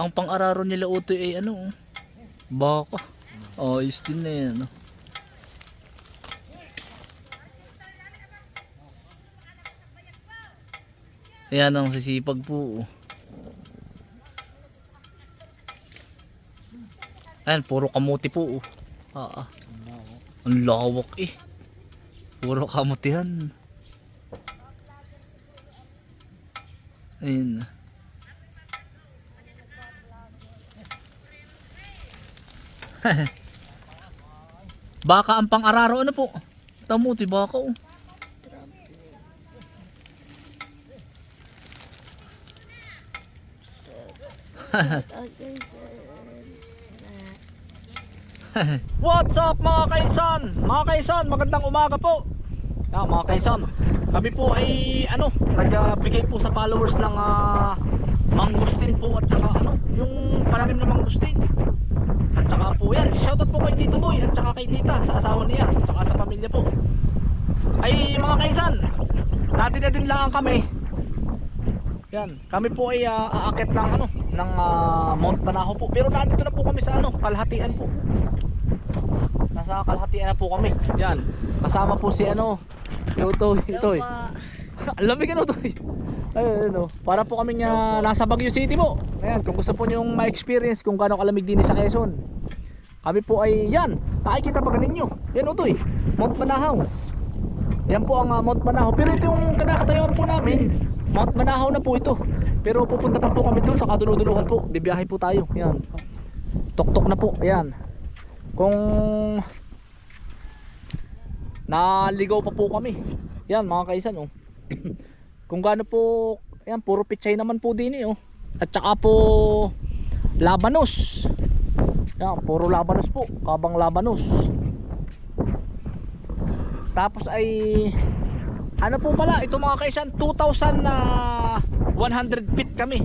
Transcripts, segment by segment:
Ang pang-araro nila utoy ay ano, oh. baka. Ayos din na yan. oh. Ayan ang sisipag po. oh. Ayan, puro kamuti po. oh. Ah, ah. Ang lawak eh. Puro kamutihan. Ayun. baka ang pang-araro ano po? Tamuti baka oh. What's up mga kaisan? Mga kaisan, magandang umaga po. Ah, mga kaisan, kami po ay ano, nagbigay po sa followers ng ah, mangustin po at saka ano, yung pananim ng mangustin. Po yan, shoutout po kay Tito Boy at saka kay Tita sa asawa niya at saka sa pamilya po. Ay mga kaisan, dati na din lang kami. Yan, kami po ay ah, aakit ng ano, ng ah, Mount Banahaw po. Pero nandito na po kami sa ano, kalahatian po. Nasa kalahatian na po kami. Yan. Kasama po si ano. Ito, ito. Lamig ano to. Ayun, ano. Para po kami nga nasa Baguio City po. Ayan, kung gusto po nyo ma-experience kung gaano kalamig din sa Quezon. Kami po ay yan. Nakikita pa ganin nyo. Yan eh. Mount Banahaw. Yan po ang ah, Mount Banahaw. Pero ito yung kinakatayuan po namin. Mount Banahaw na po ito. Pero pupunta pa po kami doon sa kaduluduluhan po. Bibiyahe po tayo. Yan. Tok-tok na po. Ayan. Kung naligaw pa po kami. Yan mga kaisan oh. Kung gaano po, yan puro pichay naman po din eh oh. At saka po labanos. Yan, puro labanos po, kabang labanos. Tapos ay ano po pala, ito mga kaisan 2,000 na 100 feet kami.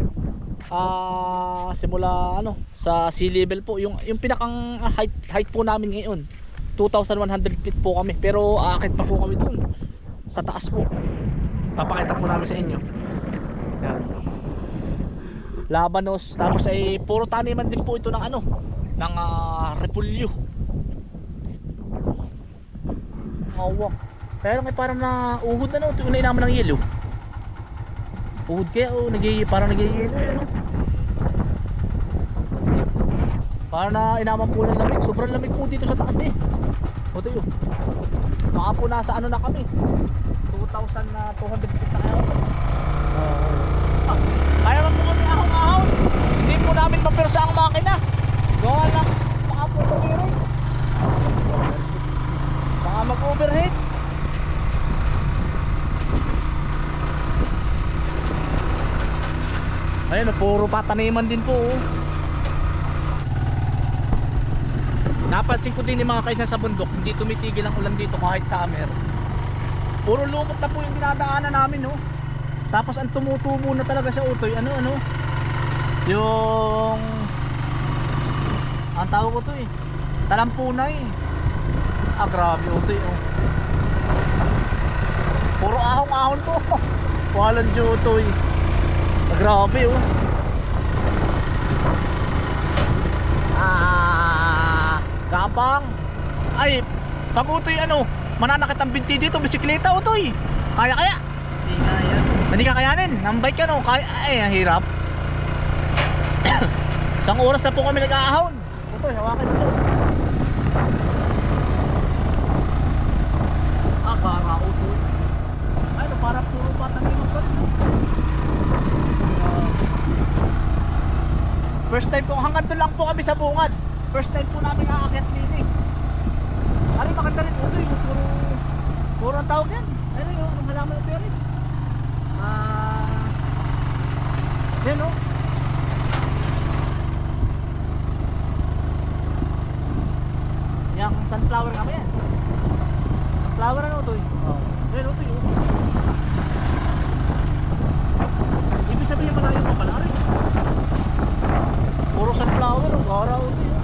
Ah, simula ano sa sea level po. Yung yung pinakang height height po namin ngayon 2,100 feet po kami. Pero aakit pa po kami dun. Sa taas po. Papakita po namin sa inyo. Yan. Labanos. Tapos ay puro taniman din po ito ng ano ng uh, repulyo awak kaya lang parang na uhod na no na naman ng yelo uhod kaya o nagi, parang nagiyelo ano Para na inaman po ng lamig. Sobrang lamig po dito sa taas eh. O tayo. Baka po nasa ano na kami. 2,000 na 200 feet na kayo. Ah, kaya lang po kami ahong-ahon. Hindi po namin mapirsa ang makina. Gawa lang baka po tumirik. Baka mag-overheat. Ayun, puro pataniman din po. Oh. Napansin ko din yung mga kaysa sa bundok, hindi tumitigil ang ulan dito kahit summer. Puro lumot na po yung dinadaanan namin, no. Tapos ang tumutubo na talaga sa utoy, ano ano? Yung ang tawag ko to eh. Talampunay. Ah, grabe utoy, oh. Puro ahong-ahon to. Walang utoy. Ah, grabe, oh. Ah, kapang. Ay, pag utoy ano, mananakit ang binti dito, bisikleta utoy. Kaya kaya? Hindi kaya. Hindi ka kayanin, ng bike ano, kaya, ay, ang hirap. Isang oras na po kami nag-aahon. Utoy, hawakan ito. Ah, para utoy. Ay, no, para puro pataniman pa rin. no? Ah. First time po, hanggang doon lang po kami sa bungad. First time po namin aakyat din eh. Ari, maganda rin utoy. yung Puro, puro ang tawag yan. Ano yun, ang halaman ng pero Ah. yan oh. Yang sunflower kami yan. Sunflower ano to eh? Oh. Yan oh to eh. Ibig sabihin malayo pa pala rin. Puro sunflower oh. Araw to eh.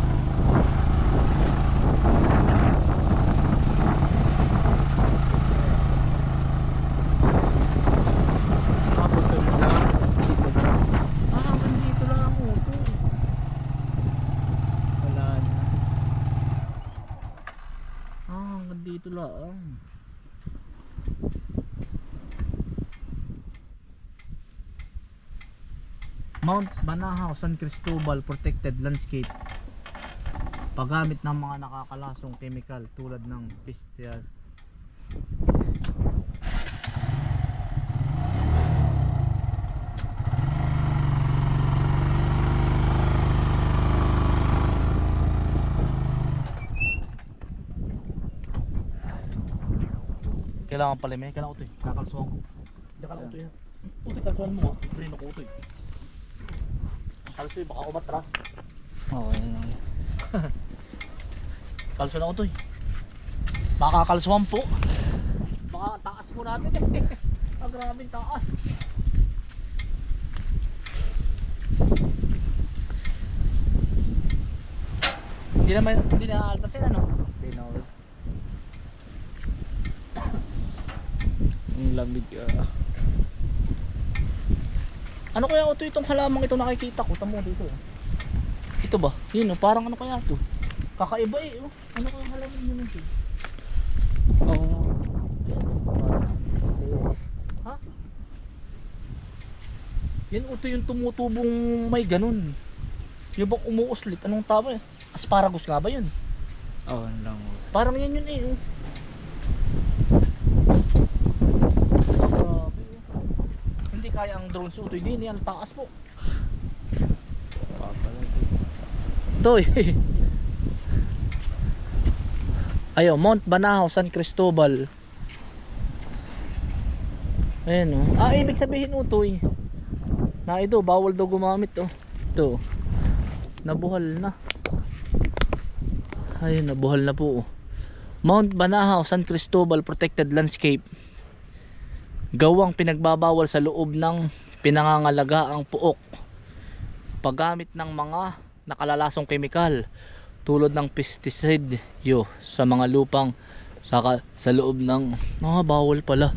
Ah, hanggang dito lang ang uto. Lang. Mount Banahaw, San Cristobal Protected Landscape. Paggamit ng mga nakakalasong chemical tulad ng pestial. Kailangan pala may kailangan eh. Kakalsuhan ko. Hindi ka lang ito yan. Utoy, kalsuhan mo ah. Brino ko utoy. Kalso eh, baka umatras. Okay, okay. Kalso na utoy. Baka kalsuhan po. Baka taas mo natin eh. Ah, grabing taas. Hindi naman, hindi na alpas yan ano? Hindi na Ang lamig ah. Ano kaya ito itong halamang ito nakikita ko? Tamo dito. oh. Ito ba? Yun oh, parang ano kaya ito? Kakaiba eh. Oh. Ano kaya halaman mo nito? Oo. Ha? Yan ito yung tumutubong may ganun. Yung bang umuuslit? Anong tama eh? Asparagus nga ba yun? Oh, lang. Parang yan yun eh. oh. Ah, grabe, oh. Hindi kaya ang drone suit. Hindi, yan taas po. Toy. Ayo, Mount Banahaw, San Cristobal. Ayan oh. Ah, ibig sabihin utoy. Na ito, bawal daw gumamit oh. Ito. Nabuhal na. Ayun, nabuhal na po. oh. Mount Banahaw, San Cristobal Protected Landscape. Gawang pinagbabawal sa loob ng pinangangalagaang puok. Paggamit ng mga nakalalasong kemikal tulad ng pesticide yo sa mga lupang saka sa loob ng mga bawal pala.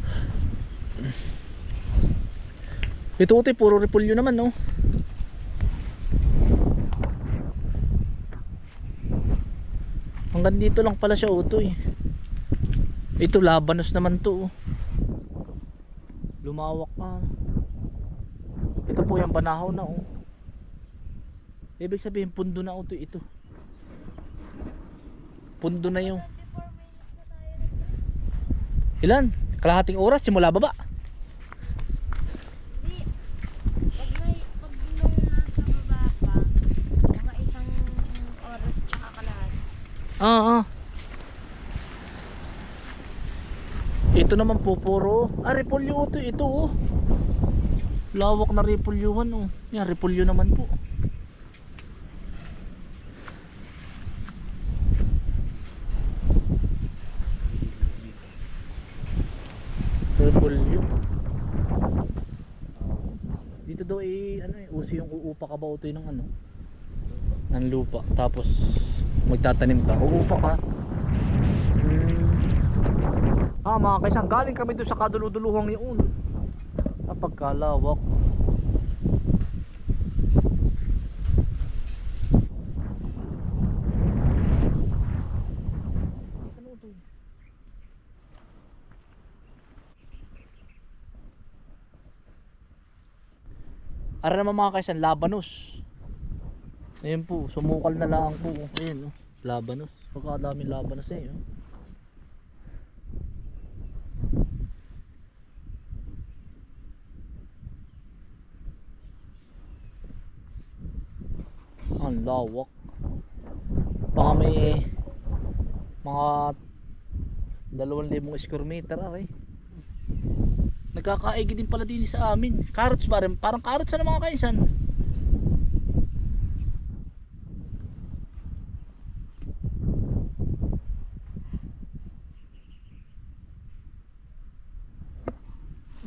Ito utoy, puro repulyo naman no. Hanggang dito lang pala siya utoy. Ito labanos naman to. oh. Lumawak na. Ito po yung banahaw na oh. Ibig sabihin pundo na utoy ito. Pundo na yung. Ilan? Kalahating oras simula baba. Di, pag may, pag nung nasa baba pa, mga isang oras tsaka kalahati. Ah, ah. Ito naman po puro. Ah, repolyo ito. Ito oh. Lawak na repolyuhan oh. Yan, repolyo naman po. Repolyo. Dito daw eh, ano eh, uso yung uupa ka ba ito ng ano? ng lupa tapos magtatanim ka uupa ka ah mga kaisan galing kami doon sa kaduluduluhang yun kapag kalawak to Ara naman mga kaisan labanos Ayan po, sumukal na lang po. Ayan, oh. Labanos. Pagkadaming labanos eh. Oh. Ang lawak. Baka may mga dalawang libong square meter ay. Nagkakaigi din pala din sa amin. Carrots ba rin? Parang carrots na mga kaisan.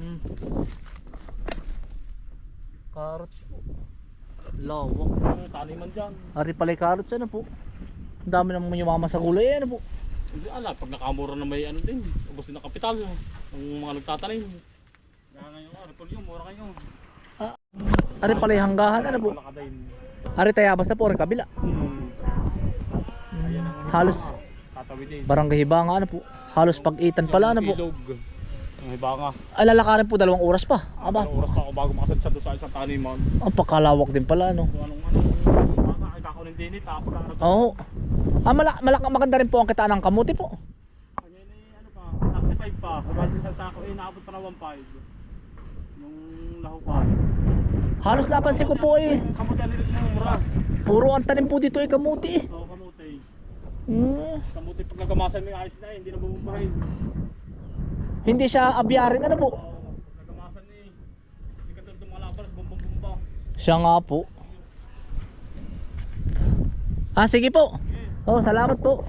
Mm. Carrots. Lawak. Dyan. Ari pala yung carrots ano po. Ang dami naman yumama sa gulay ano po. Hindi ala, pag nakamura na may ano din, ubos din ng kapital. Ang mga nagtatanim. Kaya ngayon, oh, repolyo, mura kayo. Ari pala yung hanggahan ano po. Ari tayabas na po, ari kabila. Hmm. Ayan ang Halos Tatawid din. Barangay Hibanga ano po. Halos pag-itan pala ano po. Ang iba nga. Ay lalakarin po dalawang oras pa. Aba, Anong oras pa ako bago makasadsa doon sa isang taniman. ang pagkalawak din pala ano. Kung anong anong baka ay kakunin din eh. Tapos ang Oo. Ah, malak malak maganda rin po ang kitaan ng kamuti po. Kanya ni ano pa, 35 pa. Kabali sa sako eh, naabot pa na 1.5. Yung lahukan. Halos napansin ko po eh. Kamuti ang nilit ng mura. Puro ang tanim po dito ay kamuti eh. Oo, kamuti. Hmm. Kamuti pag nagamasan mo yung ayos na eh, hindi na bumumbahin. Hindi siya abyarin ano po. Oo, nagamasan ni. Hindi ka tulad ng mga lapas, bumbong-bumba. Siya nga po. Ah, sige po. Oh, salamat po.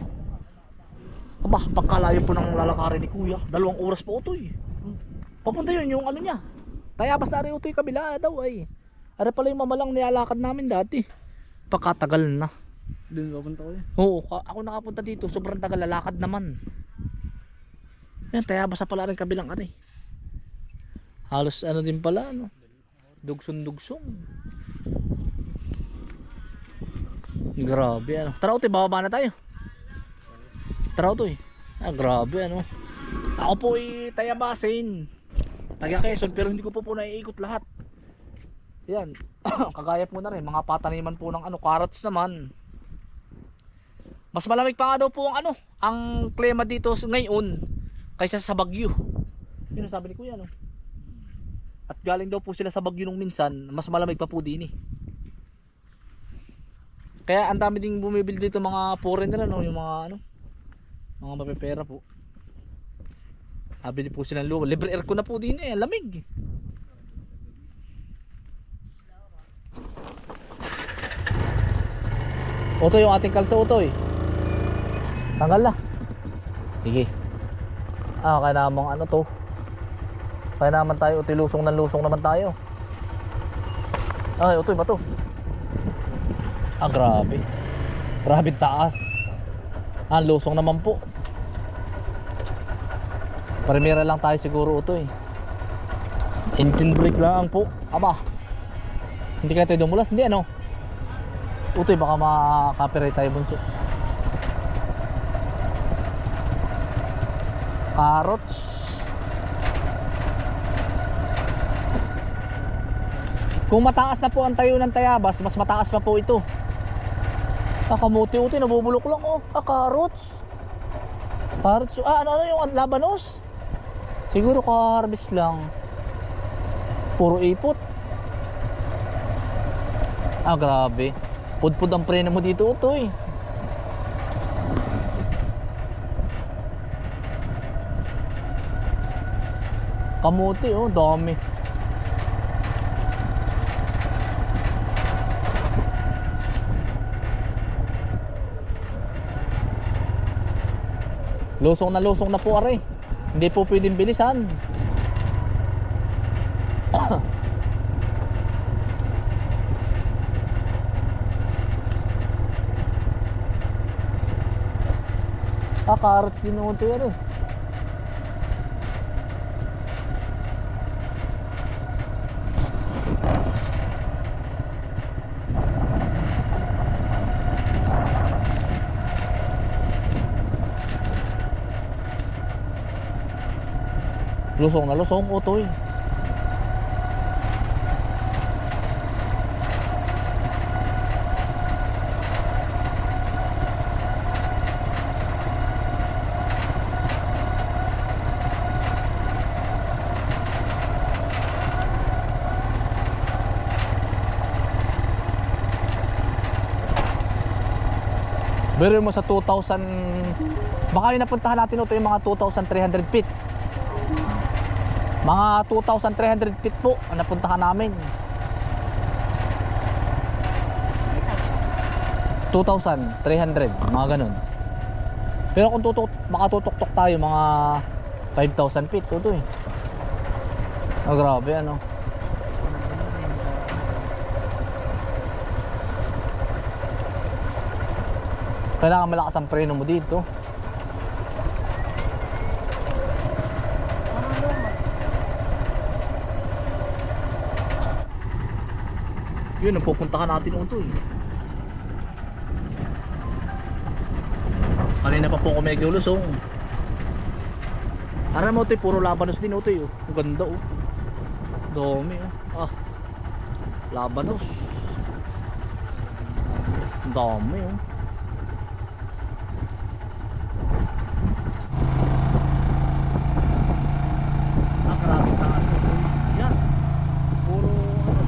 Aba, pagkalayo po ng lalakarin ni Kuya. Dalawang oras po ito eh. Papunta yun yung ano niya. Tayabas na rin ito yung kabila daw ay. Ara pala yung mamalang nilalakad namin dati. Pagkatagal na. Doon papunta ko eh. Oo, ako nakapunta dito. Sobrang tagal lalakad naman. Yan, tayabas na pala rin kabilang ano eh. Halos ano din pala ano. Dugsong-dugsong. Grabe ano. Tara utoy, bababa na tayo. Tara utoy. Ah, grabe ano. Ako po ay tayabasin. Taga Quezon pero hindi ko po po naiikot lahat. Yan. Kagaya po na rin. Mga pataniman po ng ano, carrots naman. Mas malamig pa nga daw po ang ano, ang klima dito ngayon kaysa sa Bagyo. Yun sabi ni Kuya no. At galing daw po sila sa Bagyo nung minsan, mas malamig pa po din eh. Kaya ang dami ding bumibili dito mga foreigner ano, yung mga ano, mga mapepera po. Habili po sila ng lupa. Libre aircon na po din eh, lamig. Otoy yung ating kalso Otoy. Tanggal na. Sige. Ah, kaya namang ano to. Kaya naman tayo Otoy lusong ng lusong naman tayo. Ay, Otoy ba to? Ah, grabe. Grabe taas. Ah, lusong naman po. Primera lang tayo siguro Otoy. Engine brake lang po. Aba. Hindi kaya tayo dumulas, hindi ano? Utoy baka ma-copyright tayo bunso. Carrots. Kung mataas na po ang tayo ng tayabas, mas mataas pa po ito. Ah, kamuti-uti, nabubulok lang oh. Ah, carrots. Carrots, ah, ano, ano yung labanos? Siguro ka-harvest lang. Puro ipot. Ah, grabe. Pudpud ang preno mo dito, Utoy. Kamuti, oh, dami. Lusong na lusong na po, are. Hindi po pwedeng bilisan. Ah, carrots din yung ito eh. Lusong na lusong utoy. Pero mo sa 2,000 baka yung napuntahan natin ito yung mga 2,300 feet. Mga 2,300 feet po ang napuntahan namin. 2,300, mga ganun. Pero kung tutok, makatutok-tok tayo mga 5,000 feet, ito eh. Oh, grabe ano. Kailangan malakas ang preno mo dito. Yun, ang pupuntahan natin eh. Kanina pa po kami naglulusong. Aram mo ito, puro labanos din eh. oh. Ang ganda oh. Dami oh. Ah. Labanos. Ang dami oh. Ah, grabe taas ito. Yan. Puro ano.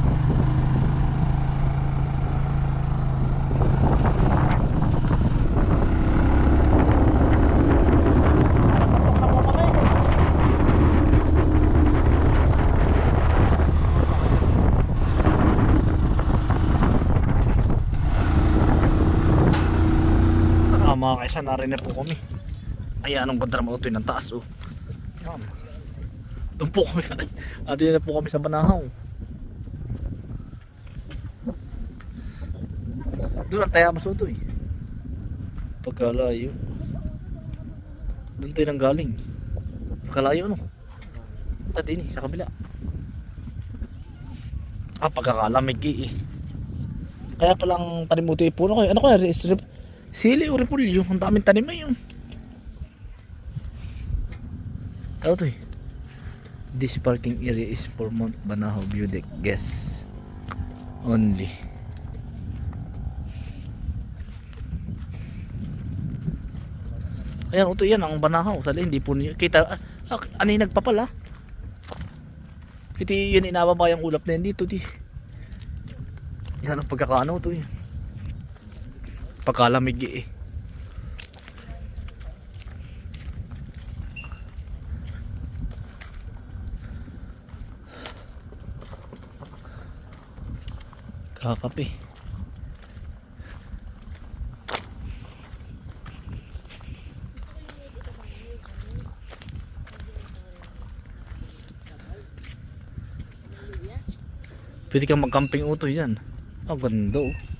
Ah, mga kaisa, narinig po kami. Ayan, anong ganda naman ito ng taas, oh. Yan. Doon po kami. Atin na po kami sa Banahaw. Doon ang tayamas ito, eh. Pagkalayo. Doon tayo nang galing. Pagkalayo, ano? Punta din, eh, sa kabila. Ah, pagkakalamig, eh. Kaya palang tanim mo ito, eh, puno kayo. Ano kaya? Sili o repulyo. Ang daming tanim yun. Ano to eh? This parking area is for Mount Banahaw View Deck guests only. Ayan, ito yan ang Banahaw. Sali, hindi po niya. Kita, ah, ah, ano yung nagpapala? Ito yun, inababa yung ulap na yan dito. Di. Yan ang pagkakaano to eh. Pagkalamig eh. Kakape. Pwede kang mag-camping uto yan. Ang ganda oh.